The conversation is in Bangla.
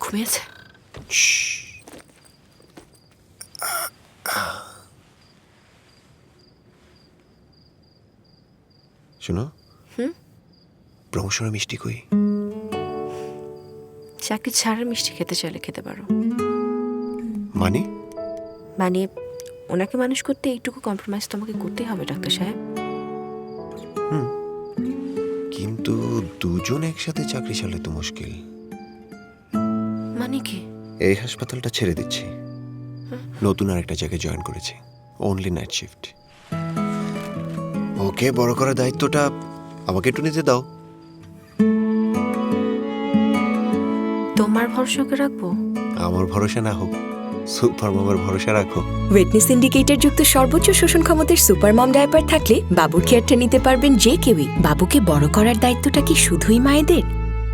ঘুমিয়েছে শোনো। প্রমোশনের মিষ্টি কই? চাকরি ছাড়া মিষ্টি খেতে চাইলে খেতে পারো। মানে? মানে ওনাকে মানুষ করতে এইটুকু কম্প্রোমাইজ তোমাকে করতেই হবে ডাক্তার সাহেব। কিন্তু দুজন একসাথে চাকরি চালে তো মুশকিল। মানে কি? এই হাসপাতালটা ছেড়ে দিচ্ছি। নতুন আর একটা জায়গায় জয়েন করেছি। অনলি নাইট শিফট ওকে বড় করার দায়িত্বটা আমাকে একটু নিতে দাও। তোমার ভরসাকে রাখব? আমার ভরসা না হোক। সুপার মামার ভরসা রাখো। ওয়েটনেস ইন্ডিকেটর যুক্ত সর্বোচ্চ শোষণ ক্ষমতার সুপার মম ডায়াপার থাকলে বাবুর কেয়ারটা নিতে পারবেন যে কেউই। বাবুকে বড় করার দায়িত্বটা কি শুধুই মায়েদের?